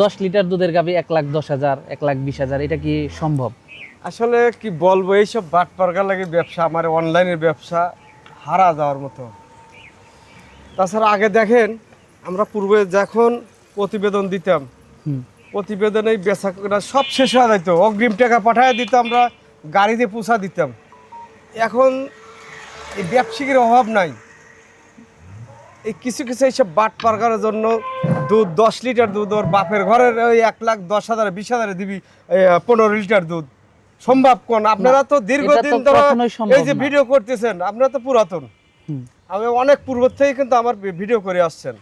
দশ লিটার দুধের গাবি এক লাখ দশ হাজার এক লাখ বিশ হাজার এটা কি সম্ভব? আসলে কি বলব এইসব বাট পারগার লাগে ব্যবসা আমার অনলাইনের ব্যবসা হারা যাওয়ার মতো। তাছাড়া আগে দেখেন আমরা পূর্বে যখন প্রতিবেদন দিতাম প্রতিবেদনে বেচা কেনা সব শেষ হয়ে যেত অগ্রিম টাকা পাঠায় দিত আমরা গাড়িতে পোষা দিতাম। এখন এই ব্যবসায়িকের অভাব নাই। এই কিছু কিছু এইসব বাট পারগারের জন্য দুধ দশ লিটার দুধ ওর বাপের ঘরের ওই এক লাখ দশ হাজার বিশ হাজারে দিবি পনেরো লিটার দুধ। সম্ভব কোন? আপনারা তো দীর্ঘদিন ধরে এই যে ভিডিও করতেছেন আপনারা তো পুরাতন। আমি অনেক পূর্ব থেকে কিন্তু আমার ভিডিও করে আসছেন।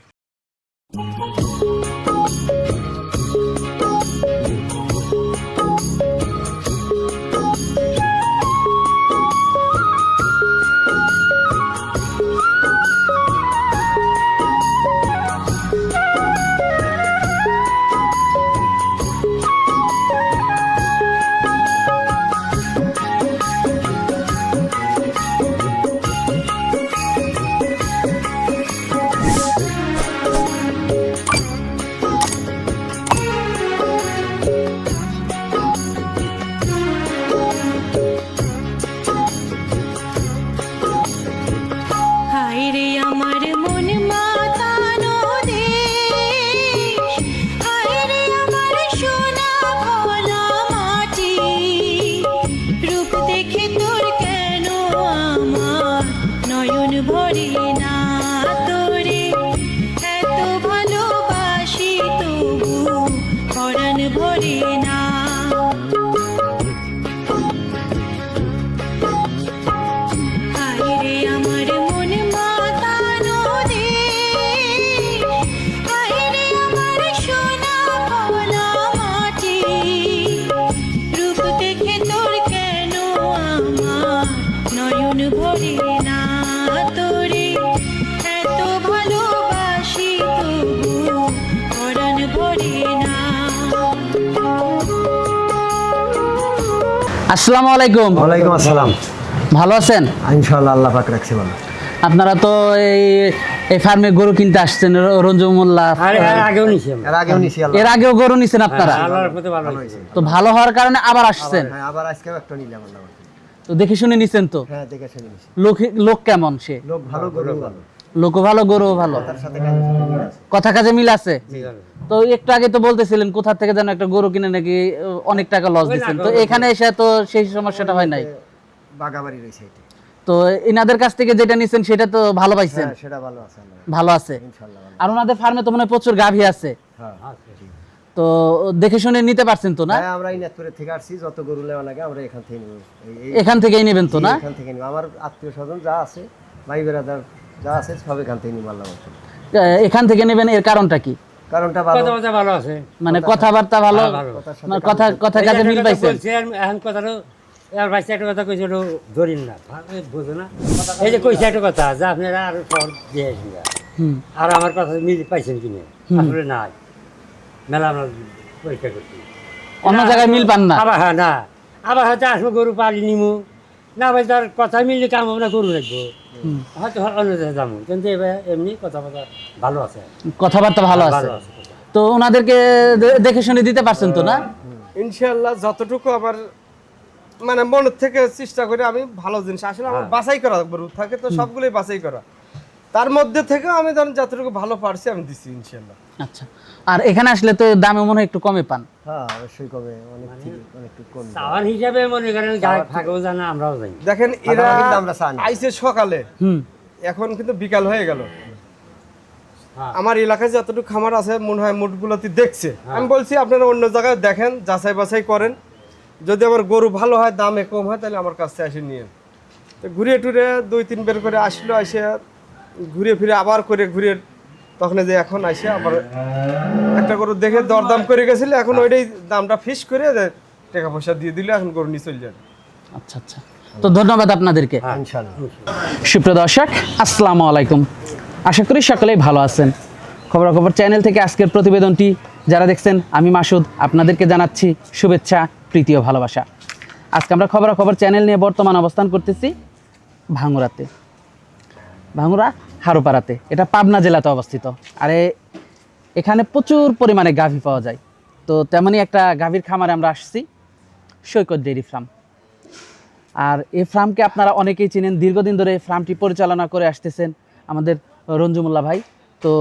আসসালামু আলাইকুম। ওয়ালাইকুম আসসালাম। ভালো আছেন? ইনশাআল্লাহ আল্লাহ পাক রাখছে ভালো। আপনারা তো এই এই ফার্মে গরু কিনতে আসছেন রঞ্জু মোল্লা এর আগেও নিছি আল্লাহ এর আগেও গরু নিছেন আপনারা? আল্লাহর প্রতি ভালো হয়েছে। তো ভালো হওয়ার কারণে আবার আসছেন? হ্যাঁ আবার আজকেও একটা নিলাম আল্লাহ তো দেখে শুনে নিছেন তো? হ্যাঁ দেখে শুনে নিছি। লোক লোক কেমন সে? লোক ভালো গরু ভালো। লোকও ভালো গরু ভালো। কথা কাজে মিল আছে? তো একটু আগে তো বলতেছিলেন কোথা থেকে যেন একটা গরু কিনে নাকি অনেক টাকা লস দিচ্ছেন তো এখানে এসে তো সেই সমস্যাটা হয় নাই? বাগাবাড়ি রয়েছে তো এনাদের কাছ থেকে যেটা নিছেন সেটা তো ভালো পাইছেন? হ্যাঁ সেটা ভালো আছে ভালো আছে? আর ওনাদের ফার্মে তো মনে প্রচুর গাভী আছে। হ্যাঁ। তো দেখে শুনে নিতে পারছেন তো না? হ্যাঁ আমরা ইনাতপুরে থেকে আসছি যত গরু নেওয়া লাগে আমরা এখান থেকে নিব। এখান থেকেই নেবেন তো না? এখান থেকে নিব। আমার আত্মীয় স্বজন যা আছে ভাই বেরাদার যা আছে সব এখান থেকে। এখান নেবেন এর কারণটা কি? কারণটা ভালো। কথা কথা ভালো আছে। মানে কথাবার্তা ভালো। মানে কথা কথা কাজে মিল বলছি, আর এখন কথাটা এর ভাইসে একটা কথা কইছে ওটা ধরিন না। ভালো বোঝো না। এই যে কইছে একটা কথা যে আপনারা আরও শহর দিয়ে। হুম। আর আমার কথা মিল পাইছেন কিনে? আসলে নাই। মেলা আমরা পরীক্ষা করছি। অন্য জায়গায় মিল পান না? আবার হ্যাঁ না। আবার হয়তো আসব গরু পালি নিমু। না ভাই তার কথা মিললে কাম আমরা গরু রাখব। হয়তো অন্য জায়গায় যাব। কিন্তু এবার এমনি কথা কথা ভালো আছে। কথাবার্তা ভালো আছে। ভালো আছে। তো ওনাদেরকে দেখে শুনে দিতে পারছেন তো না? ইনশাআল্লাহ যতটুকু আমার মানে মনের থেকে চেষ্টা করে আমি ভালো জিনিস। আসলে আমার বাছাই করা গরু থাকে তো সবগুলোই বাছাই করা। তার মধ্যে থেকে আমি ধরেন যতটুকু ভালো পারছি আমি দিচ্ছি ইনশাআল্লাহ। আচ্ছা। আর এখানে আসলে তো দামে মনে হয় একটু কমে পান। হ্যাঁ অবশ্যই কবে অনেক থেকে অনেকটু কম। হিসাবে মনে করেন যারা থাকেও জানা আমরাও জানি। দেখেন এরা আগামী কিন্তু আমরা চাই না। আইসে সকালে। হুম। এখন কিন্তু বিকাল হয়ে গেল। হ্যাঁ। আমার এলাকায় যতটুকু খামার আছে মনে হয় মোটগুলোতে দেখছে। আমি বলছি আপনারা অন্য জায়গায় দেখেন যাচাই বাছাই করেন। যদি আমার গরু ভালো হয় দামে কম হয় তাহলে আমার কাছে আসে নিয়ে। তো ঘুরে টুরে দুই তিন বের করে আসলো এসে ঘুরে ফিরে আবার করে ঘুরে তখন যে এখন আসে আবার একটা গরু দেখে দরদাম করে গেছিল এখন ওইটাই দামটা ফিস করে টাকা পয়সা দিয়ে দিলে এখন গরু নিয়ে চলে যাবে। আচ্ছা আচ্ছা। তো ধন্যবাদ আপনাদেরকে। ইনশাআল্লাহ সুপ্রিয় দর্শক আসসালামু আলাইকুম। আশা করি সকলেই ভালো আছেন। খবরাখবর চ্যানেল থেকে আজকের প্রতিবেদনটি যারা দেখছেন আমি মাসুদ আপনাদেরকে জানাচ্ছি শুভেচ্ছা প্রীতি ও ভালোবাসা। আজকে আমরা খবরাখবর চ্যানেল নিয়ে বর্তমান অবস্থান করতেছি ভাঙুরাতে ভাঙুরা হারোপাড়াতে। এটা পাবনা জেলাতে অবস্থিত। আরে, এখানে প্রচুর পরিমাণে গাভী পাওয়া যায়। তো তেমনই একটা গাভীর খামারে আমরা আসছি, সৈকত ডেয়ারি ফার্ম। আর এই ফার্মকে আপনারা অনেকেই চিনেন, দীর্ঘদিন ধরে এই ফার্মটি পরিচালনা করে আসতেছেন আমাদের রঞ্জুমুল্লাহ ভাই। তো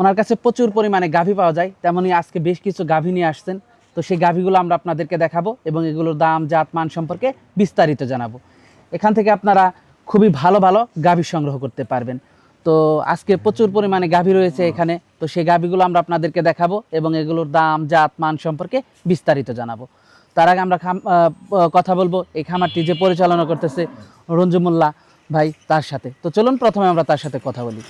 ওনার কাছে প্রচুর পরিমাণে গাভী পাওয়া যায়, তেমনই আজকে বেশ কিছু গাভী নিয়ে আসছেন। তো সেই গাভীগুলো আমরা আপনাদেরকে দেখাবো এবং এগুলোর দাম, জাত, মান সম্পর্কে বিস্তারিত জানাব। এখান থেকে আপনারা খুবই ভালো ভালো গাভী সংগ্রহ করতে পারবেন। তো আজকে প্রচুর পরিমাণে গাভী রয়েছে এখানে। তো সেই গাভীগুলো আমরা আপনাদেরকে দেখাবো এবং এগুলোর দাম জাত মান সম্পর্কে বিস্তারিত জানাব। তার আগে আমরা কথা বলব এই খামারটি যে পরিচালনা করতেছে রঞ্জুমুল্লাহ ভাই তার সাথে। তো চলুন প্রথমে আমরা তার সাথে কথা বলি।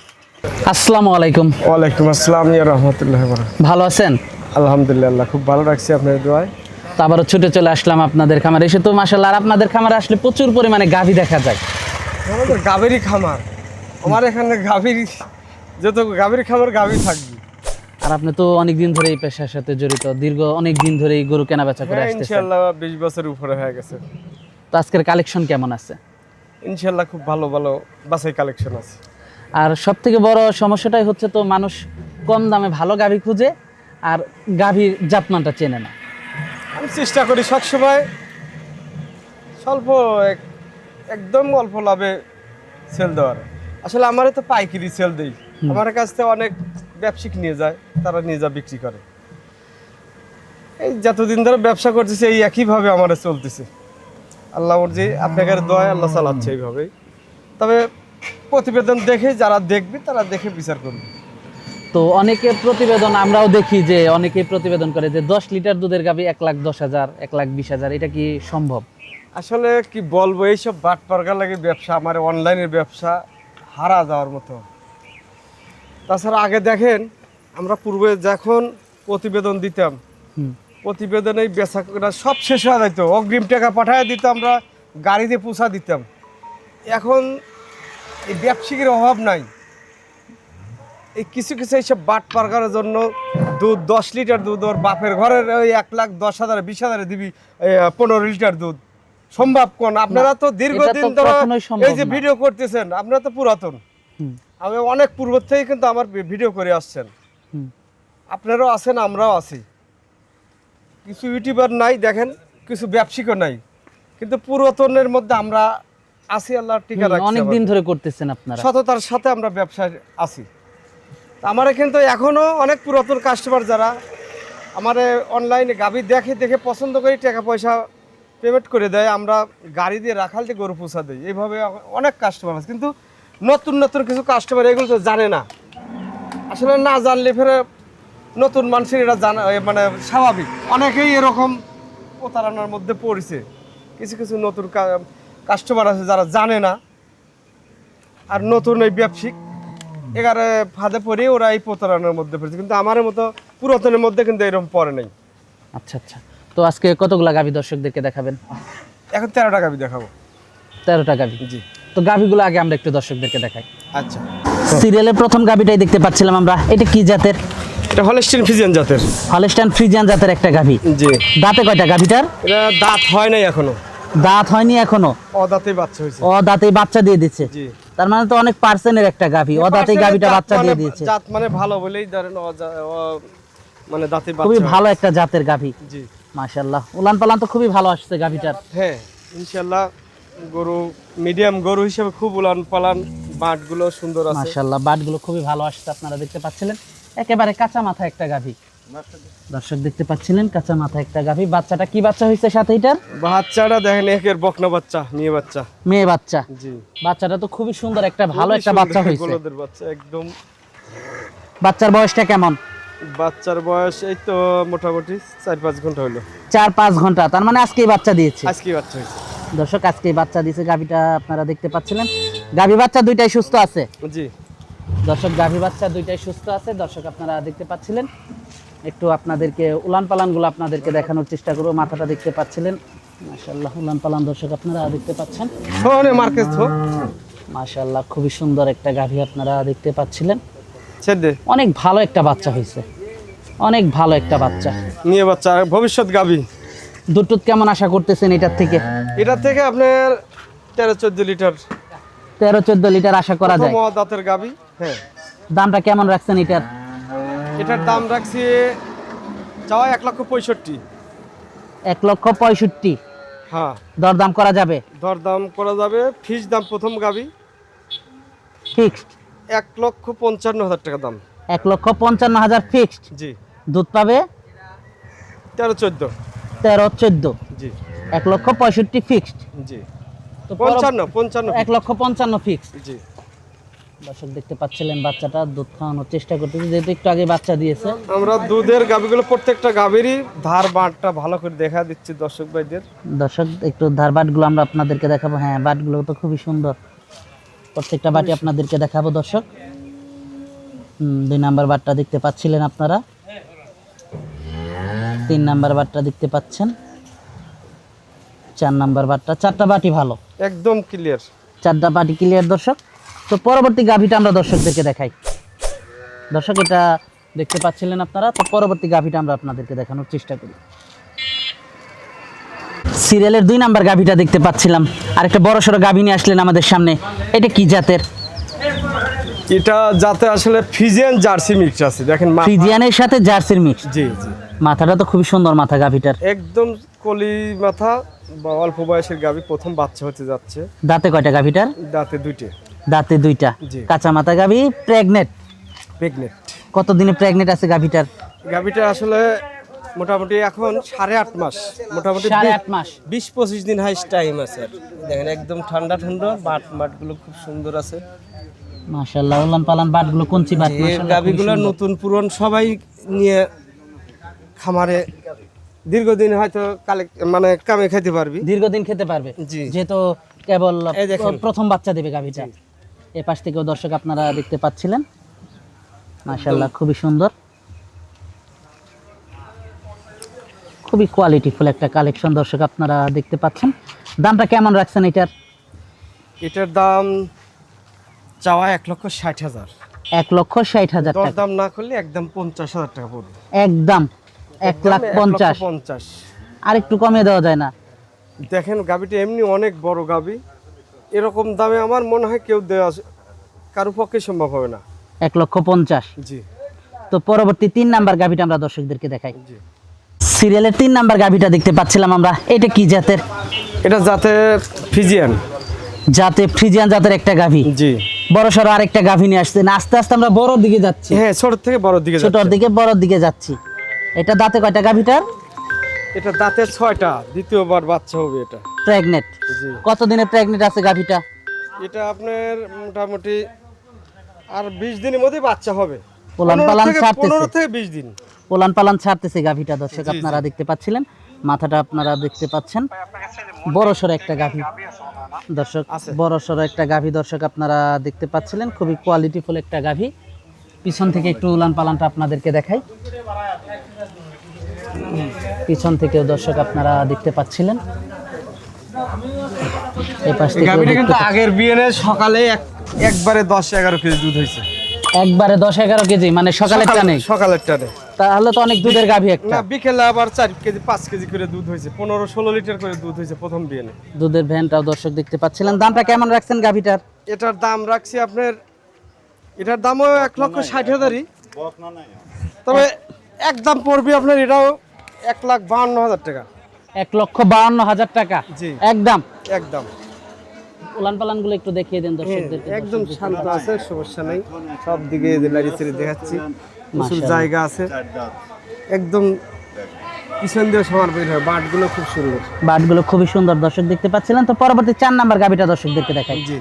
আসসালামু আলাইকুম। ওয়ালাইকুম আসসালাম ইয়া রহমতুল্লাহ ভালো আছেন? আলহামদুলিল্লাহ খুব ভালো রাখছি আপনার দোয়ায়। তো আবারও ছুটে চলে আসলাম আপনাদের খামারে। এসে তো মাসাল্লাহ আর আপনাদের খামারে আসলে প্রচুর পরিমাণে গাভী দেখা যায়। আমাদের গাভীরই খামার। আমার এখানে গাভীর যত গাভীর খামার গাভী থাকবে। আর আপনি তো অনেক দিন ধরে এই পেশার সাথে জড়িত দীর্ঘ অনেক দিন ধরে এই গরু কেনা বেচা করে হ্যাঁ আসতেছেন। ইনশাল্লাহ বিশ বছর উপরে হয়ে গেছে। তো আজকের কালেকশন কেমন আছে? ইনশাল্লাহ খুব ভালো ভালো বাছাই কালেকশন আছে। আর সব থেকে বড় সমস্যাটাই হচ্ছে তো মানুষ কম দামে ভালো গাভী খুঁজে আর গাভীর জাতমানটা চেনে না। আমি চেষ্টা করি সবসময় স্বল্প এক- একদম অল্প লাভে সেল দেওয়ার। আসলে আমারও তো পাইকারি সেল দেই। আমার কাছ থেকে অনেক ব্যবসায়িক নিয়ে যায় তারা নিয়ে যা বিক্রি করে। এই যতদিন ধরে ব্যবসা করতেছে এই একইভাবে আমার চলতেছে। আল্লাহ যে আপনাকে দয় আল্লাহ চালাচ্ছে এইভাবেই। তবে প্রতিবেদন দেখে যারা দেখবে তারা দেখে বিচার করবে। তো অনেকে প্রতিবেদন আমরাও দেখি যে অনেকে প্রতিবেদন করে যে দশ লিটার দুধের গাভী এক লাখ দশ হাজার এক লাখ বিশ হাজার এটা কি সম্ভব? আসলে কি বলব এইসব বাট পারগার লাগে ব্যবসা আমার অনলাইনের ব্যবসা। হারা যাওয়ার মতো। তাছাড়া আগে দেখেন আমরা পূর্বে যখন প্রতিবেদন দিতাম প্রতিবেদনে বেচা কেনা সব শেষ হয়ে যেত অগ্রিম টাকা পাঠায় দিত আমরা গাড়িতে পোষা দিতাম। এখন এই ব্যবসায়িকের অভাব নাই। এই কিছু কিছু এইসব বাট পারগারের জন্য দুধ দশ লিটার দুধ ওর বাপের ঘরের ওই এক লাখ দশ হাজার বিশ হাজারে দিবি পনেরো লিটার দুধ। সম্ভব কোন? আপনারা তো দীর্ঘদিন ধরে এই যে ভিডিও করতেছেন আপনারা তো পুরাতন। আমি অনেক পূর্ব থেকে কিন্তু আমার ভিডিও করে আসছেন। আপনারাও আছেন আমরাও আছি। কিছু ইউটিউবার নাই দেখেন কিছু ব্যবসায়িকও নাই। কিন্তু পুরাতনের মধ্যে আমরা আছি আল্লাহ টিকা রাখছি অনেক দিন ধরে করতেছেন আপনারা। সততার সাথে আমরা ব্যবসায় আছি। আমার কিন্তু এখনও অনেক পুরাতন কাস্টমার যারা আমার অনলাইনে গাভী দেখে দেখে পছন্দ করে টাকা পয়সা পেমেন্ট করে দেয়, আমরা গাড়ি দিয়ে রাখাল দিয়ে গরু পোষা দিই। এইভাবে অনেক কাস্টমার আছে। কিন্তু নতুন নতুন কিছু কাস্টমার এগুলো তো জানে না। আসলে না জানলে ফেরে নতুন মানুষের এটা জানা মানে স্বাভাবিক। অনেকেই এরকম প্রতারণার মধ্যে পড়েছে। কিছু কিছু নতুন কাস্টমার আছে যারা জানে না। আর নতুন এই ব্যবসায়িক এগারে ফাঁদে পড়ে ওরা এই প্রতারণার মধ্যে পড়েছে। কিন্তু আমার মতো পুরাতনের মধ্যে কিন্তু এরকম পড়ে নেই। আচ্ছা আচ্ছা। তো আজকে কতগুলা গাভী দর্শকদেরকে দেখাবেন? এখন তেরো টাকা আমি দেখাবো। তেরোটা গাভী। জি। তো গাভীগুলো আগে আমরা একটু দর্শকদেরকে দেখাই। আচ্ছা। সিরিয়ালের প্রথম গাভীটাই দেখতে পাচ্ছিলাম আমরা। এটা কি জাতের? এটা হলেস্টিন ফিজিয়ান জাতের। হলস্টাইন ফ্রিজিয়ান জাতের একটা গাভী। জি। দাঁতে কয়টা গাভীটার? এটা দাঁত হয় নাই এখনও। দাঁত হয়নি এখনও? অদাঁতে বাচ্চা হয়েছে। বাচ্চা দিয়ে দিচ্ছে। জি। তার মানে তো অনেক পার্সেন্টের একটা গাভী। ও দাঁতে গাভীটা বাচ্চা মানে- দিয়ে দিয়েছে। জাত মানে ভালো বলেই ধরেন মানে দাঁতে খুবই ভালো একটা জাতের গাভী। জি। মাশাল্লাহ উলান পালান তো খুবই ভালো আসছে গাভীটার। হ্যাঁ ইনশাল্লাহ গরু মিডিয়াম গরু হিসেবে খুব উলান পালান বাঁটগুলো সুন্দর আছে। মাশাল্লাহ বাটগুলো খুবই ভালো আসছে আপনারা দেখতে পাচ্ছিলেন। একেবারে কাঁচা মাথা একটা গাভী। দর্শক দেখতে পাচ্ছিলেন কাঁচা মাথা একটা গাভী। বাচ্চাটা কি বাচ্চা হয়েছে সাথে এটার? বাচ্চাটা দেখেন একের বকনা বাচ্চা মেয়ে বাচ্চা। মেয়ে বাচ্চা। জি। বাচ্চাটা তো খুবই সুন্দর একটা ভালো একটা বাচ্চা হয়েছে। বাচ্চা একদম। বাচ্চার বয়সটা কেমন? বাচ্চার বয়স এই তো মোটামুটি চার পাঁচ ঘণ্টা হলো। চার পাঁচ ঘণ্টা তার মানে আজকেই বাচ্চা দিয়েছে? আজকে বাচ্চা হয়েছে। দর্শক আজকেই বাচ্চা দিয়েছে গাভীটা আপনারা দেখতে পাচ্ছিলেন। গাভী বাচ্চা দুইটাই সুস্থ আছে? জি। দর্শক গাভী বাচ্চা দুইটাই সুস্থ আছে। দর্শক আপনারা দেখতে পাচ্ছিলেন। একটু আপনাদেরকে উলান পালানগুলো আপনাদেরকে দেখানোর চেষ্টা করব। মাথাটা দেখতে পাচ্ছিলেন। মাশাল্লাহ উলান পালান দর্শক আপনারা দেখতে পাচ্ছেন? মাশাল্লাহ খুবই সুন্দর একটা গাভী আপনারা দেখতে পাচ্ছিলেন। অনেক ভালো একটা বাচ্চা হয়েছে। অনেক ভালো একটা বাচ্চা। নিয়ে বাচ্চা ভবিষ্যৎ গাবি দুধ কেমন আশা করতেছেন এটার থেকে? এটার থেকে আপনার তেরো চোদ্দ লিটার। তেরো চোদ্দ লিটার আশা করা যায়। দাঁতের গাবি হ্যাঁ। দামটা কেমন রাখছেন এটার? এটার দাম রাখছি চাওয়া এক লক্ষ পঁয়ষট্টি। এক লক্ষ পঁয়ষট্টি। হ্যাঁ। দরদাম করা যাবে? দরদাম করা যাবে ফিস দাম প্রথম গাবি ফিক্সড? এক লক্ষ পঞ্চান্ন হাজার টাকা দাম। এক লক্ষ পঞ্চান্ন হাজার ফিক্সড? জি। দুধ পাবে? তেরো চোদ্দ। তেরো চোদ্দ। জি। এক লক্ষ পঁয়ষট্টি ফিক্সড জি। তো পঞ্চান্ন পঞ্চান্ন এক লক্ষ পঞ্চান্ন ফিক্সড জি। দর্শক দেখতে পাচ্ছিলেন বাচ্চাটা দুধ খাওয়ানোর চেষ্টা করতেছে যেহেতু একটু আগে বাচ্চা দিয়েছে। আমরা দুধের গাবিগুলো প্রত্যেকটা গাবিরই ধার বাঁটটা ভালো করে দেখা দিচ্ছি দর্শক ভাইদের। দর্শক একটু ধার বাটগুলো আমরা আপনাদেরকে দেখাবো। হ্যাঁ বাটগুলো তো খুবই সুন্দর। প্রত্যেকটা বাটি আপনাদেরকে দেখাবো দর্শক। দুই নাম্বার বাটটা দেখতে পাচ্ছিলেন আপনারা। তিন নাম্বার বাটটা দেখতে পাচ্ছেন। চার নাম্বার বাটটা চারটা বাটি ভালো। একদম ক্লিয়ার চারটা বাটি ক্লিয়ার দর্শক। তো পরবর্তী গাভিটা আমরা দর্শকদেরকে দেখাই। দর্শক এটা দেখতে পাচ্ছিলেন আপনারা? তো পরবর্তী গাভিটা আমরা আপনাদেরকে দেখানোর চেষ্টা করি। সিরিয়ালের দুই নাম্বার গাভিটা দেখতে পাচ্ছিলাম। আর একটা বড় সড়ো গাভি নিয়ে আসলেন আমাদের সামনে। এটা কি জাতের? এটা যাতে আসলে ফিজিয়ান জার্সি মিক্স আছে। দেখেন ফিজিয়ানের সাথে জার্সির মিক্স জি জি। মাথাটা তো খুবই সুন্দর মাথা গাভিটার। একদম কলি মাথা বা অল্প বয়সের গাবি প্রথম বাচ্চা হতে যাচ্ছে। দাঁতে কয়টা গাভিটার? দাঁতে দুইটা। দাঁতে দুইটা। কাঁচা মাথা গাভি প্রেগনেট। প্রেগনেন্ট কত দিনে প্রেগনেট আছে গাভিটার? গাবিটা আসলে মোটামুটি এখন সাড়ে আট মাস। মোটামুটি সাড়ে আট মাস। বিশ পঁচিশ দিন হাইস টাইম আছে। দেখেন একদম ঠান্ডা ঠান্ডা বাট বাটগুলো খুব সুন্দর আছে। মাশাআল্লাহ উলান পালান বাটগুলো কোনচি বাট এই মাশাআল্লাহ গাবিগুলো নতুন পুরন সবাই নিয়ে খামারে দীর্ঘদিন হয়তো কালেক্ট মানে কামে খেতে পারবি। দীর্ঘদিন খেতে পারবে। যেহেতু কেবল প্রথম বাচ্চা দেবে গাভিটা। এ পাশ থেকেও দর্শক আপনারা দেখতে পাচ্ছিলেন। মাশাআল্লাহ খুবই সুন্দর। খুবই কোয়ালিটিফুল একটা কালেকশন দর্শক আপনারা দেখতে পাচ্ছেন। দামটা কেমন রাখছেন এটার? এটার দাম চাওয়া এক লক্ষ ষাট হাজার। এক লক্ষ ষাট হাজার টাকা। দাম না করলে একদম পঞ্চাশ হাজার টাকা পড়বে। একদম। এক লাখ পঞ্চাশ। পঞ্চাশ। আর একটু কমিয়ে দেওয়া যায় না। দেখেন গাবিটা এমনি অনেক বড় গাবি এরকম দামে আমার মনে হয় কেউ দেওয়া কারও পক্ষে সম্ভব হবে না। এক লক্ষ পঞ্চাশ। জি। তো পরবর্তী তিন নাম্বার গাভিটা আমরা দর্শকদেরকে দেখাই। সিরিয়ালের তিন নাম্বার গাভিটা দেখতে পাচ্ছিলাম আমরা। এটা কি জাতের? এটা যাতে ফিজিয়ান। জাতে ফ্রিজিয়ান জাতের একটা গাভি। জি। বড় সড়ো আরেকটা গাভি নিয়ে আসছেন। আস্তে আস্তে আমরা বড় দিকে যাচ্ছি। হ্যাঁ ছোট থেকে বড় দিকে ছোটর দিকে বড় দিকে যাচ্ছি। এটা দাঁতে কয়টা গাভিটার? এটা দাঁতের ছয়টা দ্বিতীয়বার বাচ্চা হবে এটা। প্রেগনেট জি। কতদিনে প্রেগনেট আছে গাভিটা? এটা আপনার মোটামুটি আর বিশ দিনের মধ্যে বাচ্চা হবে। পোলান পালান ছাড়তেছে। থেকে বিশ দিন। পোলান পালান ছাড়তেছে গাভিটা দর্শক। আপনারা দেখতে পাচ্ছিলেন মাথাটা আপনারা দেখতে পাচ্ছেন। বড় সড়ো একটা গাভি। দর্শক। বড় সড়ো একটা গাভি দর্শক আপনারা দেখতে পাচ্ছিলেন খুবই কোয়ালিটিফুল একটা গাভি। পিছন থেকে একটু উলান পালানটা আপনাদেরকে দেখাই। পিছন থেকেও দর্শক আপনারা দেখতে পাচ্ছিলেন। গাভীটা কিন্তু আগের বিয়েনে সকালে এক- একবারে দশ এগারো কেজি দুধ হয়েছে। একবারে দশ এগারো কেজি মানে সকালে টানে সকালের টানে তাহলে তো অনেক দুধের গাভি একটা। বিকেলে আবার চার কেজি পাঁচ কেজি করে দুধ হয়েছে। পনেরো ষোলো লিটার করে দুধ হয়েছে প্রথম বিয়েনে। দুধের ভ্যানটাও দর্শক দেখতে পাচ্ছিলেন। দামটা কেমন রাখছেন গাভিটার? এটার দাম রাখছি আপনার এটার দামও এক লক্ষ ষাট হাজারই। তবে একদম পড়বে আপনার এটাও এক লাখ বাহান্ন হাজার টাকা। এক লক্ষ বাউন্ন হাজার টাকা? জি। একদম? একদম। উলান পালানগুলো একটু দেখিয়ে দেন দর্শকদেরকে একদম শান্ত আছে সমস্যা নাই। সব দিকে লাড়ি ছেড়ে দেখাচ্ছি। প্রচুর জায়গা আছে। একদম পিছন দিয়ে সমান বের হয়। বাটগুলো খুব সুন্দর। বাটগুলো খুবই সুন্দর। দর্শক দেখতে পাচ্ছিলেন তো? পরবর্তী চার নাম্বার গাভিটা দর্শকদেরকে দেখাই। জি।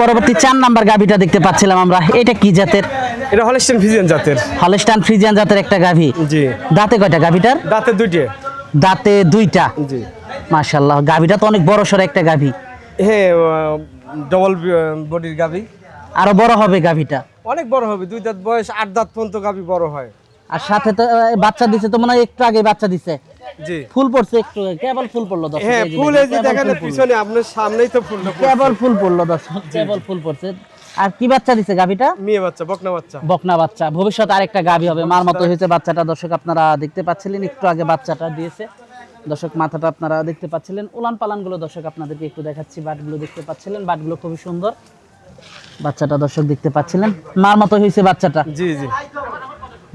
পরবর্তী চার নাম্বার গাভিটা দেখতে পাচ্ছিলাম আমরা। এটা কি জাতের? এটা হলিস্টেন ফিজিয়ান জাতের। হলস্টান ফ্রিজিয়ান জাতের একটা গাভি। জি। দাঁতে কয়টা গাভিটার? দাঁতে দুইটে। দাঁতে দুইটা। জি। মাশাল্লাহ গাভিটা তো অনেক বড় সড়ো একটা গাভি। হ্যাঁ ডবল বডির গাবি আরও বড় হবে গাভিটা? অনেক বড় হবে দুই দাঁত বয়স আট দাঁত পর্যন্ত গাবি বড় হয়। আর সাথে তো বাচ্চা দিছে তো মনে হয় একটু আগে বাচ্চা দিছে। জি। ফুল পড়ছে একটু কেবল ফুল পড়ল দর্শক হ্যাঁ ফুল এই যে দেখেন পিছনে আপনার সামনেই তো ফুল কেবল ফুল পড়ল দর্শক কেবল ফুল পড়ছে। আর কি বাচ্চা দিছে গাভিটা? মেয়ে বাচ্চা বকনা বাচ্চা। বকনা বাচ্চা। ভবিষ্যতে আরেকটা গাভি হবে। মার মতো হয়েছে বাচ্চাটা। দর্শক আপনারা দেখতে পাচ্ছিলেন একটু আগে বাচ্চাটা দিয়েছে। দর্শক মাথাটা আপনারা দেখতে পাচ্ছিলেন। উলান পালানগুলো দর্শক আপনাদেরকে একটু দেখাচ্ছি। বাটগুলো দেখতে পাচ্ছিলেন। বাটগুলো খুবই সুন্দর। বাচ্চাটা দর্শক দেখতে পাচ্ছিলেন। মার মতো হয়েছে বাচ্চাটা। জি জি।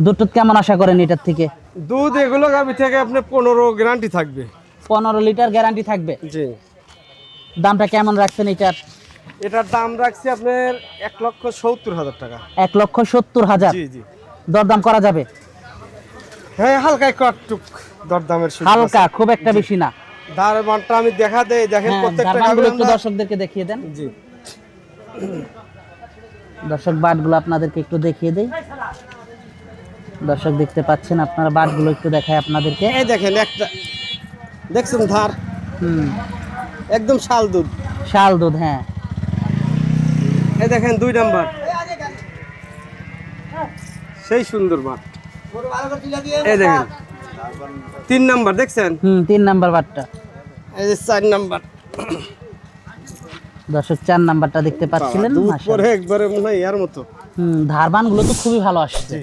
দুধ কেমন আশা করেন এটার থেকে? দুধ এগুলো গাভি থেকে আপনার পনেরো গ্যারান্টি থাকবে। পনেরো লিটার গ্যারান্টি থাকবে। জি। দামটা কেমন রাখছেন এটার? এটার দাম রাখছি আপনার এক লক্ষ সত্তর হাজার টাকা। এক লক্ষ সত্তর হাজার? জি জি। দরদাম করা যাবে? হ্যাঁ হালকা একটু একটুক দরদামের হালকা খুব একটা বেশি না। ধার আমি দেখা দেই দেখেন হ্যাঁ, প্রত্যেকটা ধারবানগুলো একটু দর্শকদেরকে দেখিয়ে দেন। জি। দর্শক বাটগুলো আপনাদেরকে একটু দেখিয়ে দেই। দর্শক দেখতে পাচ্ছেন আপনারা বাটগুলো একটু দেখায় আপনাদেরকে। এই দেখেন একটা দেখছেন ধার? হুম। একদম শাল দুধ। শাল দুধ হ্যাঁ। দেখেন দুই নাম্বার। সেই সুন্দর মাঠ এই দেখেন তিন নাম্বার দেখছেন? হুম তিন নাম্বার বাটটা এই যে চার নাম্বার। দর্শক চার নাম্বারটা দেখতে পাচ্ছিলেন পরে একবারে মনে হয় ইয়ার মতো। হুম ধারবানগুলো তো খুবই ভালো আসছে। জি।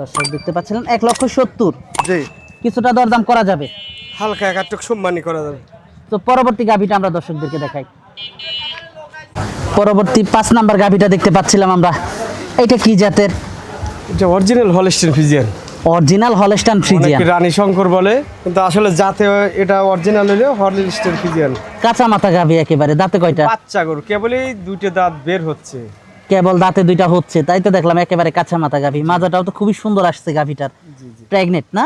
দর্শক দেখতে পাচ্ছিলেন এক লক্ষ সত্তর। জি। কিছুটা দরদাম করা যাবে। হালকা এক আটটুক সম্মানী করা যাবে। তো পরবর্তী গাভিটা আমরা দর্শকদেরকে দেখাই। পরবর্তী পাঁচ নাম্বার গাভিটা দেখতে পাচ্ছিলাম আমরা। এটা কি জাতের? এটা original Holstein Friesian original Holstein Friesian রানী শঙ্কর বলে কিন্তু আসলে জাতে এটা অরিজিনাল হলে হলস্টেন ফিজিয়ান কাঁচা মাথা গাভি একেবারে দাঁতে কয়টা? বাচ্চা গরু কেবলই দুইটা দাঁত বের হচ্ছে। কেবল দাঁতে দুইটা হচ্ছে তাই তো দেখলাম একেবারে কাঁচা মাথা গাভি। মাজাটাও তো খুবই সুন্দর আসছে গাভিটার। জি জি। প্রেগনেন্ট না?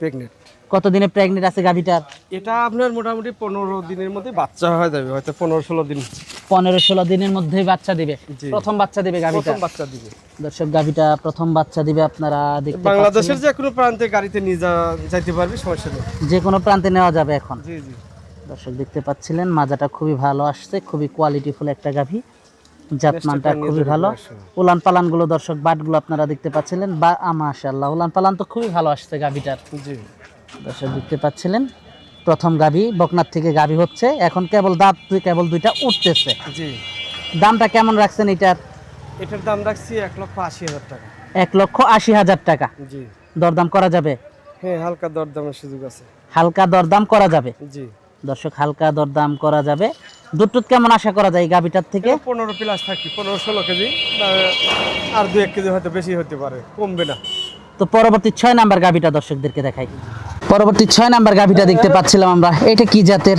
প্রেগনেন্ট কতদিনে প্রেগনেন্ট আছে গাভিটার? এটা আপনার মোটামুটি পনেরো দিনের মধ্যে বাচ্চা হয়ে যাবে হয়তো পনেরো ষোলো দিন। পনেরো ষোলো দিনের মধ্যেই বাচ্চা দিবে। প্রথম বাচ্চা দিবে গাভিটা? বাচ্চা দিবে। দর্শক গাভিটা প্রথম বাচ্চা দিবে আপনারা দেখতে বাংলাদেশের যে কোনো প্রান্তে গাড়িতে নিয়ে যাইতে পারবে সমস্যা নেই। যে কোনো প্রান্তে নেওয়া যাবে এখন? জি জি। দর্শক দেখতে পাচ্ছিলেন মাজাটা খুবই ভালো আসছে খুবই কোয়ালিটিফুল একটা গাভী। জাতমানটা খুবই ভালো। উলান পালানগুলো দর্শক বাটগুলো আপনারা দেখতে পাচ্ছিলেন বা মাশাআল্লাহ উলান পালান তো খুবই ভালো আসছে গাভীটার। জি। দর্শক দেখতে পাচ্ছিলেন। প্রথম গাভী বকনার থেকে গাভী হচ্ছে। এখন কেবল দাঁত কেবল দুইটা উঠতেছে। জি। দামটা কেমন রাখছেন এটার? এটার দাম রাখছি এক লক্ষ আশি হাজার টাকা। এক লক্ষ আশি হাজার টাকা। জি। দরদাম করা যাবে? হ্যাঁ হালকা দরদামের সুযোগ আছে। হালকা দরদাম করা যাবে? জি। দর্শক হালকা দরদাম করা যাবে। দুধ কেমন আশা করা যায় গাভীটার থেকে? পনেরো প্লাস থাকি পনেরো ষোলো কেজি আর দু এক কেজি হয়তো বেশি হতে পারে কমবে না। তো পরবর্তী ছয় নাম্বার গাভিটা দর্শকদেরকে দেখাই। পরবর্তী ছয় নাম্বার গাভিটা দেখতে পাচ্ছিলাম আমরা। এটা কি জাতের?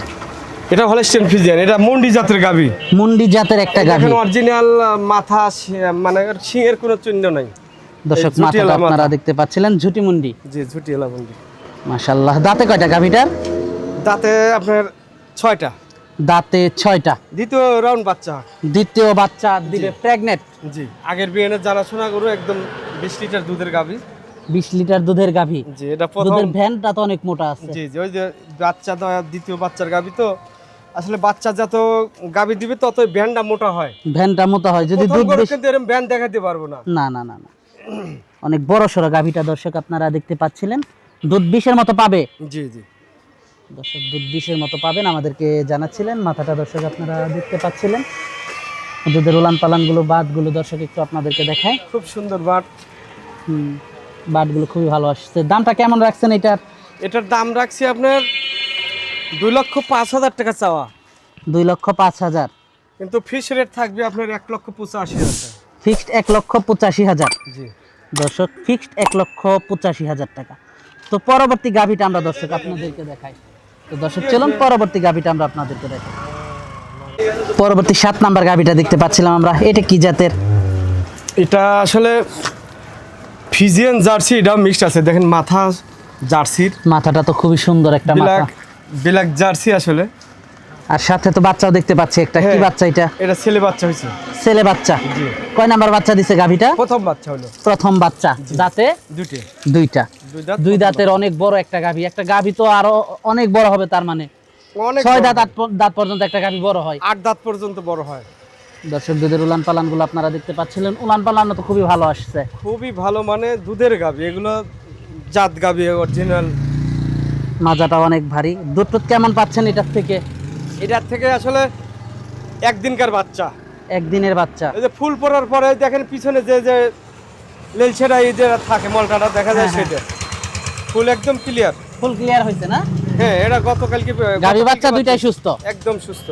এটা হলস্টেন ফিজিয়ান এটা মুন্ডি জাতের গাভি। মুন্ডি জাতের একটা গাভি। অরিজিনাল মাথা মানে সিং এর কোনো চিহ্ন নাই। দর্শক মাথা আপনারা দেখতে পাচ্ছিলেন ঝুটি মুন্ডি। জি ঝুটি এলা মুন্ডি। মাশাআল্লাহ। দাঁতে কয়টা গাভিটার? দাঁতে আপনার ছয়টা। দাঁতে ছয়টা। দ্বিতীয় রাউন্ড বাচ্চা। দ্বিতীয় বাচ্চা দিবে প্রেগনেট জি। আগের বিয়েনে জানাশোনা করে একদম বিশ লিটার দুধের গাভি 20 লিটার দুধের গাভী। জি এটা প্রথম দুধের ভ্যানটা তো অনেক মোটা আছে। জি জি ওই যে বাচ্চা দ্বিতীয় বাচ্চার গাভী তো। আসলে বাচ্চা যত গাভী দিবে তত ভ্যানটা মোটা হয়। ভ্যানটা মোটা হয়। যদি দুধ বেশি কিন্তু এরকম ভ্যান দেখাতে পারব না। না না না না। অনেক বড় সড়ো গাভীটা দর্শক আপনারা দেখতে পাচ্ছিলেন। দুধ বিশের মতো পাবে। জি জি। দর্শক দুধ বিশের মতো পাবেন আমাদেরকে জানাচ্ছিলেন। মাথাটা দর্শক আপনারা দেখতে পাচ্ছিলেন। দুধের উলান পালানগুলো বাদগুলো দর্শক একটু আপনাদেরকে দেখায়। খুব সুন্দর বাট হুম। বাটগুলো খুবই ভালো আসছে। দামটা কেমন রাখছেন এটার? এটার দাম রাখছি আপনার দুই লক্ষ পাঁচ হাজার টাকা চাওয়া। দুই লক্ষ পাঁচ হাজার। কিন্তু ফিস রেট থাকবে আপনার এক লক্ষ পঁচাশি হাজার। ফিক্সড এক লক্ষ পঁচাশি হাজার। জি। দর্শক ফিক্সড এক লক্ষ পঁচাশি হাজার টাকা। তো পরবর্তী গাভিটা আমরা দর্শক আপনাদেরকে দেখাই। তো দর্শক চলুন পরবর্তী গাভিটা আমরা আপনাদেরকে দেখাই। পরবর্তী সাত নাম্বার গাভিটা দেখতে পাচ্ছিলাম আমরা। এটা কি জাতের? এটা আসলে ফিজিয়ান জার্সি এটাও মিক্সড আছে। দেখেন মাথা জার্সির। মাথাটা তো খুবই সুন্দর একটা মাথা। ব্ল্যাক ব্ল্যাক জার্সি আসলে। আর সাথে তো বাচ্চাও দেখতে পাচ্ছি একটা। কি হ্যাঁ। বাচ্চা এটা? এটা ছেলে বাচ্চা হয়েছে। ছেলে বাচ্চা। জি। কয় নাম্বার বাচ্চা দিছে গাভিটা? প্রথম বাচ্চা হলো। প্রথম বাচ্চা। দাঁতে? দুইটে। দুইটা। দুই দাঁতের অনেক বড় একটা গাভি। একটা গাভি তো আরও অনেক বড় হবে তার মানে। ছয় দাঁত আট দাঁত পর্যন্ত একটা গাভি বড় হয়। আট দাঁত পর্যন্ত বড় হয়। দর্শক দুধের উলান পালানগুলো আপনারা দেখতে পাচ্ছিলেন। উলান পালান তো খুবই ভালো আসছে। খুবই ভালো মানে দুধের গাবি এগুলো জাত গাবি অরিজিনাল মাজাটা অনেক ভারী। দুধ টুধ কেমন পাচ্ছেন এটার থেকে? এটার থেকে আসলে একদিনকার বাচ্চা। একদিনের বাচ্চা। এই যে ফুল পড়ার পরে দেখেন পিছনে যে যে লেলছেটা এই যে থাকে মলটাটা দেখা যায় হ্যাঁ, সেটা। ফুল একদম ক্লিয়ার ফুল ক্লিয়ার হয়েছে না? হ্যাঁ এটা গতকালকে গতকালকে বাচ্চা। দুইটাই সুস্থ। একদম সুস্থ।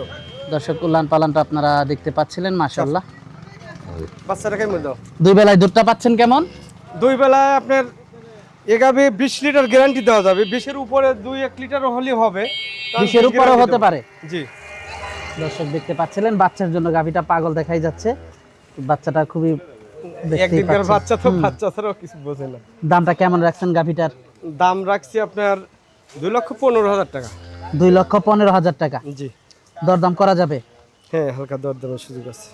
দর্শক উলান পালানটা আপনারা দেখতে পাচ্ছিলেন মাশাল্লাহ বাচ্চাটা কেমন দাও? দুই বেলায় দুধটা পাচ্ছেন কেমন? দুই বেলায় আপনার এগাবে বিশ লিটার গ্যারান্টি দেওয়া যাবে। বিশের উপরে দুই এক লিটার হলে হবে। বিশের বিশ উপরেও হতে পারে? জি। দর্শক দেখতে পাচ্ছিলেন বাচ্চার জন্য গাভিটা পাগল দেখাই যাচ্ছে। বাচ্চাটা খুবই একদিনকার বাচ্চা তো বাচ্চা ছাড়াও কিছু বোঝে না। দামটা কেমন রাখছেন গাভিটার? দাম রাখছি আপনার দুই লক্ষ পনেরো হাজার টাকা। দুই লক্ষ পনেরো হাজার টাকা। জি। দরদাম করা যাবে? হ্যাঁ হালকা দরদামের সুযোগ আছে।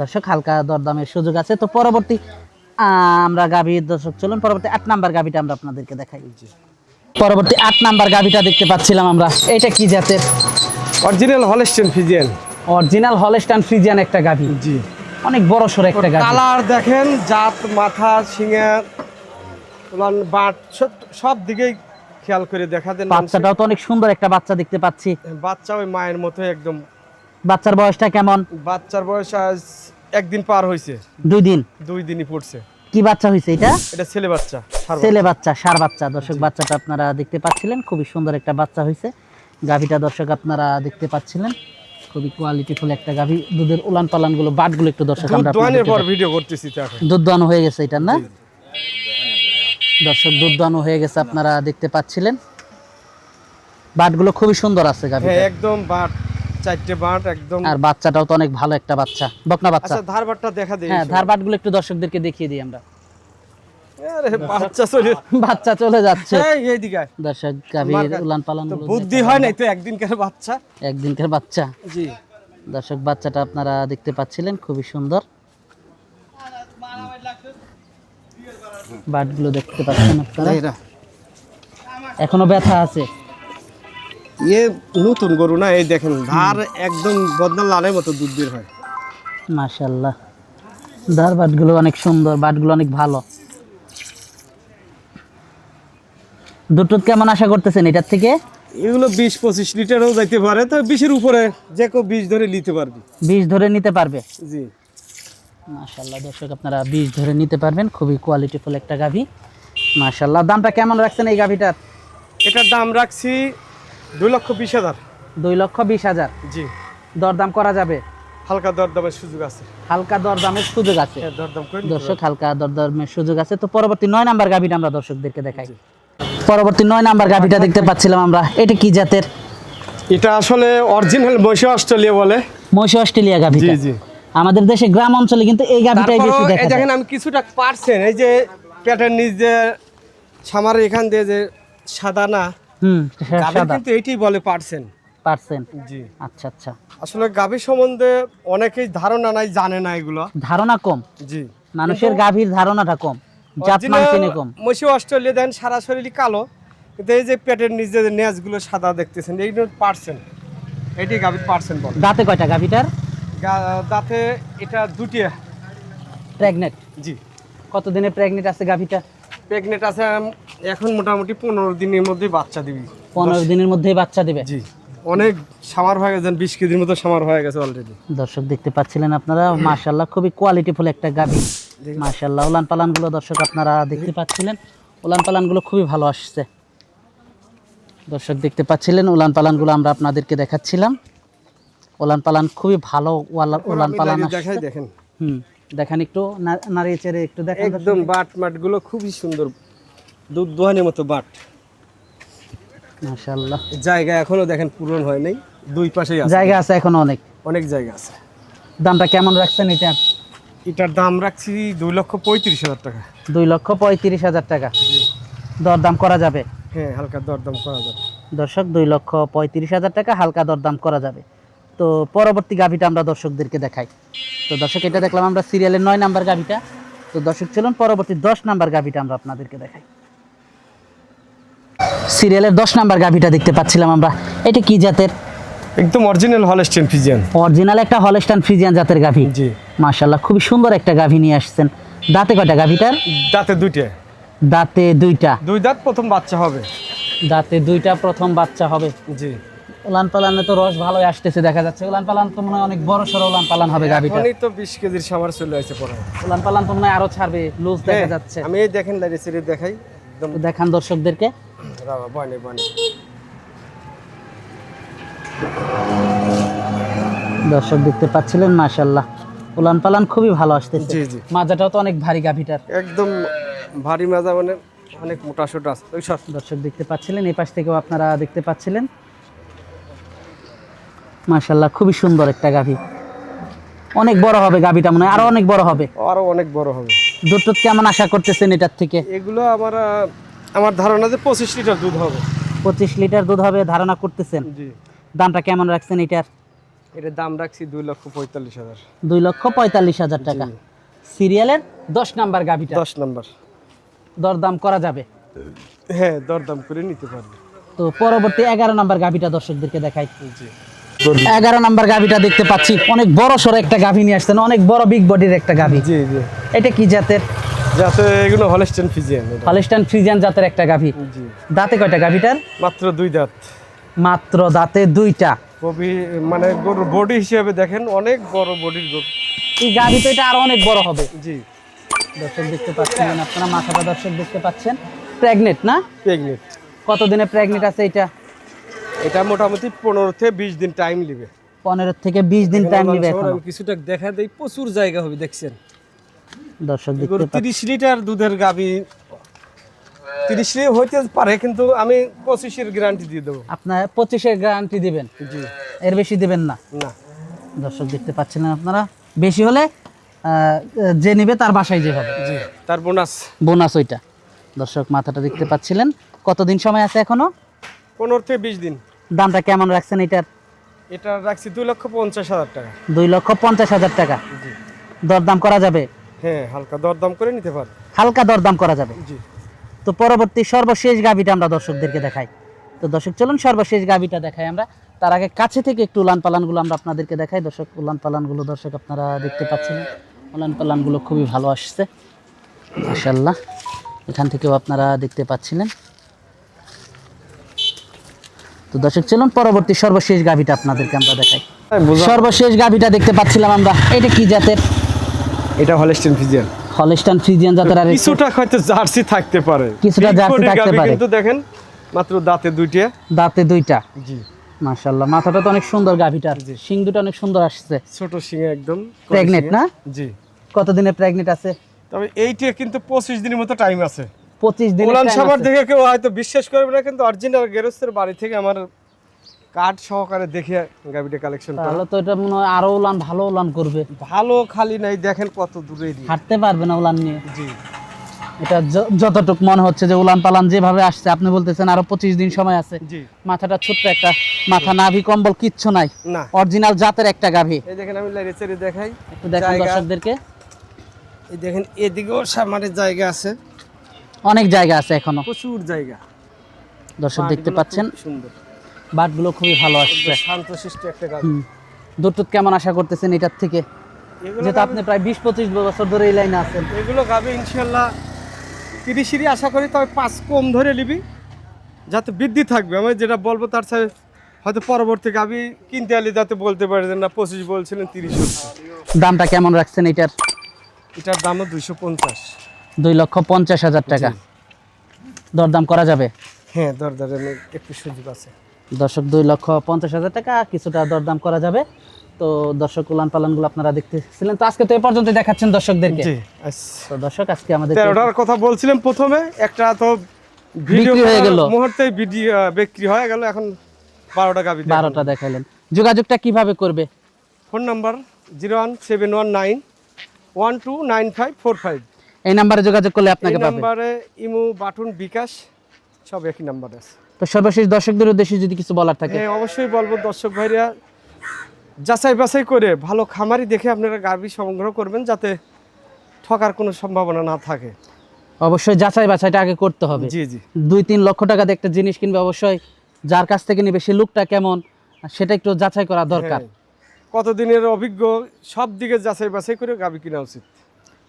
দর্শক হালকা দরদামের সুযোগ আছে। তো পরবর্তী আমরা গাভীর দর্শক চলুন পরবর্তী আট নাম্বার গাভীটা আমরা আপনাদেরকে দেখাই। পরবর্তী আট নাম্বার গাভীটা দেখতে পাচ্ছিলাম আমরা। এটা কি জাতের? Original Holstein Friesian original Holstein Friesian একটা গাভী। জি। অনেক বড় সর একটা গাভী। কালার দেখেন জাত মাথা উলান বাট সব দিকেই খেয়াল করে দেখা দেন বাচ্চাটাও তো অনেক সুন্দর একটা বাচ্চা দেখতে পাচ্ছি। বাচ্চা ওই মায়ের মতো একদম। বাচ্চার বয়সটা কেমন? বাচ্চার বয়স আজ একদিন পার হয়েছে দুই দিন? দুই দিনই পড়ছে। কি বাচ্চা হয়েছে এটা? এটা ছেলে বাচ্চা সার ছেলে বাচ্চা সার বাচ্চা। দর্শক বাচ্চাটা আপনারা দেখতে পাচ্ছিলেন খুবই সুন্দর একটা বাচ্চা হয়েছে গাভীটা দর্শক আপনারা দেখতে পাচ্ছিলেন খুবই কোয়ালিটিফুল একটা গাভী। দুধের উলান পালানগুলো বাটগুলো একটু দর্শক দুধ আমরা দোয়ানের আপনাদেরকে পর ভিডিও করতেছি তো এখন। দুধ দানো হয়ে গেছে এটা না? দর্শক দুধ দানো হয়ে গেছে আপনারা দেখতে পাচ্ছিলেন। বাটগুলো খুবই সুন্দর আছে গাভী হ্যাঁ একদম বাট চারটে বাট একদম। আর বাচ্চাটাও তো অনেক ভালো একটা বাচ্চা বকনা বাচ্চা। আচ্ছা ধার বাটটা দেখা দেই হ্যাঁ ধার বাটগুলো একটু দর্শকদেরকে দেখিয়ে দিই আমরা। আরে বাচ্চা চলে বাচ্চা চলে যাচ্ছে। আয়। দর্শক গাভীর উলান পালান বুদ্ধি হয় নাই তো একদিনকার বাচ্চা? একদিনকার বাচ্চা। জি। দর্শক বাচ্চাটা আপনারা দেখতে পাচ্ছিলেন খুবই সুন্দর। বাটগুলো দেখতে পাচ্ছেন আপনারা? এখনও ব্যথা আছে? ইয়ে নতুন গরু না এই দেখেন ধার একদম বদনা লালের মতো দুধ বের হয়। মাশাল্লাহ ধার বাটগুলো অনেক সুন্দর বাটগুলো অনেক ভালো। দুটো কেমন আশা করতেছেন এটার থেকে? এগুলো বিশ পঁচিশ লিটারও যাইতে পারে তো বিশের উপরে যে কেউ বিশ ধরে নিতে পারবে। বীজ ধরে নিতে পারবে? জি। মাশাল্লাহ দর্শক আপনারা বীজ ধরে নিতে পারবেন খুবই কোয়ালিটিফুল একটা গাভী। মাশাল্লাহ দামটা কেমন রাখছেন এই গাভীটার? এটার দাম রাখছি দুই লক্ষ বিশ হাজার। দুই লক্ষ বিশ হাজার? জি। দরদাম করা যাবে? হালকা দরদামের সুযোগ আছে। হালকা দরদামের সুযোগ আছে। হ্যাঁ দর্শক হালকা দরদামের সুযোগ আছে। তো পরবর্তী নয় নাম্বার গাভীটা আমরা দর্শকদেরকে দেখাই। পরবর্তী নয় নাম্বার গাভীটা দেখতে পাচ্ছিলাম আমরা। এটা কি জাতের? এটা আসলে অরিজিনাল মহিষ অস্ট্রেলিয়া বলে। মহিষ অস্ট্রেলিয়া গাভীটা। জি। আমাদের দেশে গ্রাম অঞ্চলে কিন্তু এই গাভীটাই বেশি দেখা যায় দেখেন আমি কিছুটা পারছেন এই যে পেটের নিচ দিয়ে সামারের এখান দিয়ে যে সাদা না হুম সাদা। কিন্তু এটাই বলে পারছেন। পার্সেন্ট জি। আচ্ছা আচ্ছা। আসলে গাভী সম্বন্ধে অনেকেই ধারণা নাই জানে না এগুলো। ধারণা কম। জি। মানুষের গাভীর ধারণাটা কম জাত কম। মসি অস্ট্রেলিয়া দেন সারা শরীরই কালো। কিন্তু এই যে পেটের নিচে যে নেজগুলো সাদা দেখতেছেন এইগুলো পার্সেন্ট এটি গাভীর পার্সেন্ট বলে। দাঁতে কয়টা গাভীটার? দাঁতে এটা দুটি প্রেগনেন্ট জি। কত দিনে প্রেগনেন্ট আছে গাভীটা? প্রেগনেন্ট আছে এখন মোটামুটি পনেরো দিনের মধ্যে বাচ্চা দিবি। পনেরো দিনের মধ্যেই বাচ্চা দেবে? জি। অনেক সামার হয়ে গেছে বিশ কেজির মতো সামার হয়ে গেছে অলরেডি দর্শক দেখতে পাচ্ছিলেন আপনারা মাশাল্লাহ খুবই কোয়ালিটিফুল একটা গাভী। মাশাল্লাহ উলান পালানগুলো দর্শক আপনারা দেখতে পাচ্ছিলেন। উলান পালানগুলো খুবই ভালো আসছে। দর্শক দেখতে পাচ্ছিলেন উলান পালানগুলো আমরা আপনাদেরকে দেখাচ্ছিলাম। উলান পালান খুবই ভালো উলান পালান দেখাই দেখেন। হুম দেখেন একটু নাড়িয়ে চেড়ে একটু দেখেন একদম বাট মাটগুলো খুবই সুন্দর। দুধ দোহানের মতো বাট। মাশাল্লাহ জায়গা এখনও দেখেন পূরণ হয় নাই। দুই পাশে আছে। জায়গা আছে এখনও অনেক। অনেক জায়গা আছে। দামটা কেমন রাখছেন এটা এটার দাম রাখছি দুই লক্ষ পঁয়ত্রিশ হাজার টাকা। দুই লক্ষ পঁয়ত্রিশ হাজার টাকা। দরদাম করা যাবে? হ্যাঁ হালকা দরদাম করা যাবে। দর্শক দুই লক্ষ পঁয়ত্রিশ হাজার টাকা হালকা দরদাম করা যাবে। তো পরবর্তী গাভিটা আমরা দর্শকদেরকে দেখাই। তো দর্শক এটা দেখলাম আমরা সিরিয়ালের নয় নাম্বার গাভিটা। তো দর্শক চলুন পরবর্তী দশ নাম্বার গাভিটা আমরা আপনাদেরকে দেখাই। সিরিয়ালের দশ নাম্বার গাভিটা দেখতে পাচ্ছিলাম আমরা। এটা কি জাতের? একদম অরিজিনাল হলেস্টেন ফিজিয়ান অরিজিনাল একটা হলস্টান ফ্রিজিয়ান জাতের গাভি। জি। মাশাল্লাহ খুবই সুন্দর একটা গাভি নিয়ে আসছেন। দাঁতে কয়টা গাভিটার? দাঁতে দুইটা। দাঁতে দুইটা। দুই দাঁত প্রথম বাচ্চা হবে। দাঁতে দুইটা প্রথম বাচ্চা হবে। জি। উলান পালানে তো রস ভালোই আসতেছে দেখা যাচ্ছে। উলান পালান তো মনে হয় অনেক বড় সড়ো উলান পালান হবে গাভিটা। তো বিশ কেজির সামার চলে আসছে পরে। উলান পালান তো মনে হয় আরও ছাড়বে লুজ দেখা হ্যাঁ, যাচ্ছে। আমি এই দেখেন সিঁড়ি দেখাই। একদম দেখান দর্শকদেরকে। বনে বনে। দর্শক দেখতে পাচ্ছিলেন মাশাল্লাহ উলান পালান খুবই ভালো আসতেছে। জি জি। মাজাটাও তো অনেক ভারী গাভিটার। একদম ভারী মাজা মানে অনেক মোটা সোটা আছে। দর্শক দেখতে পাচ্ছিলেন এই পাশ থেকেও আপনারা দেখতে পাচ্ছিলেন। মাশাল্লাহ খুবই সুন্দর একটা গাভী। অনেক বড় হবে গাভীটা মনে হয় আরও অনেক বড় হবে। আরও অনেক বড় হবে। দুধ কেমন আশা করতেছেন এটার থেকে? এগুলো আমার আমার ধারণা যে পঁচিশ লিটার দুধ হবে। পঁচিশ লিটার দুধ হবে ধারণা করতেছেন? জি। দামটা কেমন রাখছেন এটার? এটার দাম রাখছি দুই লক্ষ পঁয়তাল্লিশ হাজার। দুই লক্ষ পঁয়তাল্লিশ হাজার টাকা। সিরিয়ালের দশ নাম্বার গাভীটা। দশ নাম্বার। দরদাম করা যাবে? হ্যাঁ দরদাম করে নিতে পারবে। তো পরবর্তী এগারো নাম্বার গাভীটা দর্শকদেরকে দেখাই। জি। এগারো নাম্বার গাভীটা দেখতে পাচ্ছি। অনেক বড় সড়ো একটা গাভী নিয়ে আসছেন অনেক বড় বিগ বডির একটা গাভী। জি জি। এটা কি জাতের? এগুলো হলিস্টান ফ্রিজিয়ান জাতের একটা গাভী। জি। দাঁতে কয়টা গাভীটার? মাত্র দুই দাঁত। মাত্র দাঁতে দুইটা। কবি মানে গরুর বডি হিসেবে দেখেন অনেক বড় বডির গরু। এই গাভী তো এটা আরও অনেক বড় হবে। জি। দর্শক দেখতে পাচ্ছেন আপনারা মাথাটা দর্শক দেখতে পাচ্ছেন। প্রেগনেন্ট না? প্রেগনেন্ট কতদিনে প্রেগনেন্ট আছে এটা? এটা মোটামুটি পনেরো থেকে বিশ দিন টাইম নেবে। পনেরো থেকে বিশ দিন টাইম নিবে কিছুটা দেখা দেই প্রচুর জায়গা হবে দেখছেন? দর্শক পাচ্ছেন। তিরিশ লিটার দুধের গাবি তিরিশ লিটার হইতে পারে কিন্তু আমি পঁচিশের গ্যারান্টি দিয়ে দেবো। আপনার পঁচিশের গ্যারান্টি দিবেন? জি। এর বেশি দিবেন না? না। দর্শক দেখতে পাচ্ছিলেন আপনারা। বেশি হলে যে নিবে তার বাসায় যে হবে। জি তার বোনাস বোনাস ওইটা। দর্শক মাথাটা দেখতে পাচ্ছিলেন। কতদিন সময় আছে এখনও? পনেরো থেকে বিশ দিন। দামটা কেমন রাখছেন এটার? এটা রাখছি দুই লক্ষ পঞ্চাশ হাজার টাকা। দুই লক্ষ পঞ্চাশ হাজার টাকা। জি। দরদাম করা যাবে? হ্যাঁ হালকা দরদাম করে নিতে পারবে। হালকা দরদাম করা যাবে? জি। তো পরবর্তী সর্বশেষ গাভিটা আমরা দর্শকদেরকে দেখাই। তো দর্শক চলুন সর্বশেষ গাভিটা দেখাই আমরা। তার আগে কাছে থেকে একটু উলান পালানগুলো আমরা আপনাদেরকে দেখাই। দর্শক উলান পালানগুলো দর্শক আপনারা দেখতে পাচ্ছেন। উলান পালানগুলো খুবই ভালো আসছে। মাশাল্লাহ এখান থেকেও আপনারা দেখতে পাচ্ছিলেন। তো দর্শক চলুন পরবর্তী সর্বশেষ গাভিটা আপনাদেরকে আমরা দেখাই। সর্বশেষ গাভিটা দেখতে পাচ্ছিলাম আমরা। এটা কি জাতের? এটা হলস্টেন ফিজিয়ান হলস্টান ফ্রিজিয়ান জাতের আর কিছুটা হয়তো জার্সি থাকতে পারে। কিছুটা জার্সি থাকতে পারে। কিন্তু দেখেন মাত্র দাঁতে দুইটা। দাঁতে দুইটা। জি। মাশাল্লাহ মাথাটা তো অনেক সুন্দর গাভিটার। সিং দুটো অনেক সুন্দর আসছে। ছোট শিঙে একদম। Pregnant না? জি। কতদিনে প্রেগনেন্ট আছে? তবে এইটা কিন্তু পঁচিশ দিনের মতো টাইম আছে। পঁচিশ দিন উলান দেখে কেউ হয়তো বিশ্বাস করবে না কিন্তু অরিজিনাল গেরস্তের বাড়ি থেকে আমার কার্ড সহকারে দেখে কালেকশন তাহলে তো এটা মনে হয় আরও উলান ভালো উলান করবে। ভালো খালি নাই দেখেন কত দূরে হাঁটতে পারবে না উলান নিয়ে। জি। এটা যতটুক মনে হচ্ছে যে উলান পালান যেভাবে আসছে আপনি বলতেছেন আরও পঁচিশ দিন সময় আছে। মাথাটা ছোট্ট একটা মাথা নাভি কম্বল কিচ্ছু নাই। অরিজিনাল জাতের একটা গাভী। এই দেখেন আমি লাইরে চেড়ে দেখাই। একটু দেখেন দর্শকদেরকে। এই দেখেন এদিকেও সামারের জায়গা আছে। অনেক জায়গা আছে এখনও। প্রচুর জায়গা। দর্শক দেখতে পাচ্ছেন। সুন্দর। বাটগুলো খুবই ভালো আসছে। শান্তশিষ্ট একটা গাছ। দুধ কেমন আশা করতেছেন এটার থেকে? যেহেতু আপনি প্রায় বিশ পঁচিশ বছর ধরে এই লাইনে আছেন। এগুলো গাবে ইনশাল্লাহ তিরিশিরি আশা করি তবে পাঁচ কম ধরে নিবি। যাতে বৃদ্ধি থাকবে। আমি যেটা বলব তার সাথে হয়তো পরবর্তী গাবি কিনতে আলি যাতে বলতে পারে যে না পঁচিশ বলছিলেন তিরিশ দামটা কেমন রাখছেন এটার? এটার দামও দুইশো পঞ্চাশ। দুই লক্ষ পঞ্চাশ হাজার টাকা। দরদাম করা যাবে? হ্যাঁ দরদারে আমি একটু সুযোগ আছে। দর্শক দুই লক্ষ পঞ্চাশ হাজার টাকা কিছুটা দরদাম করা যাবে। তো দর্শক উলান পালানগুলো আপনারা দেখতেছিলেন। তো আজকে তো এ পর্যন্ত দেখাচ্ছেন দর্শকদেরকে। তো দর্শক আজকে আমাদের তেরোটার কথা বলছিলাম প্রথমে একটা তো ভিডিও বিক্রি হয়ে গেল। মুহূর্তে ভিডিও বিক্রি হয়ে গেল এখন বারোটা গাবি বারোটা দেখাইলেন যোগাযোগটা কীভাবে করবে? Phone number zero one seven one nine one two nine five four five. এই নাম্বারে যোগাযোগ করলে আপনাকে পাবে। নাম্বারে ইমু বাটন বিকাশ সব একই নাম্বার আছে। তো সর্বশেষ দর্শকদের উদ্দেশ্যে যদি কিছু বলার থাকে। হ্যাঁ অবশ্যই বলব দর্শক ভাইরা যাচাই বাছাই করে ভালো খামারি দেখে আপনারা গাভী সংগ্রহ করবেন যাতে ঠকার কোনো সম্ভাবনা না থাকে। অবশ্যই যাচাই বাছাইটা আগে করতে হবে। জি জি। দুই তিন লক্ষ টাকা দিয়ে একটা জিনিস কিনবে অবশ্যই। যার কাছ থেকে নিবে সে লোকটা কেমন সেটা একটু যাচাই করা দরকার। হ্যাঁ। কতদিনের অভিজ্ঞ সব দিকে যাচাই বাছাই করে গাভী কিনা উচিত।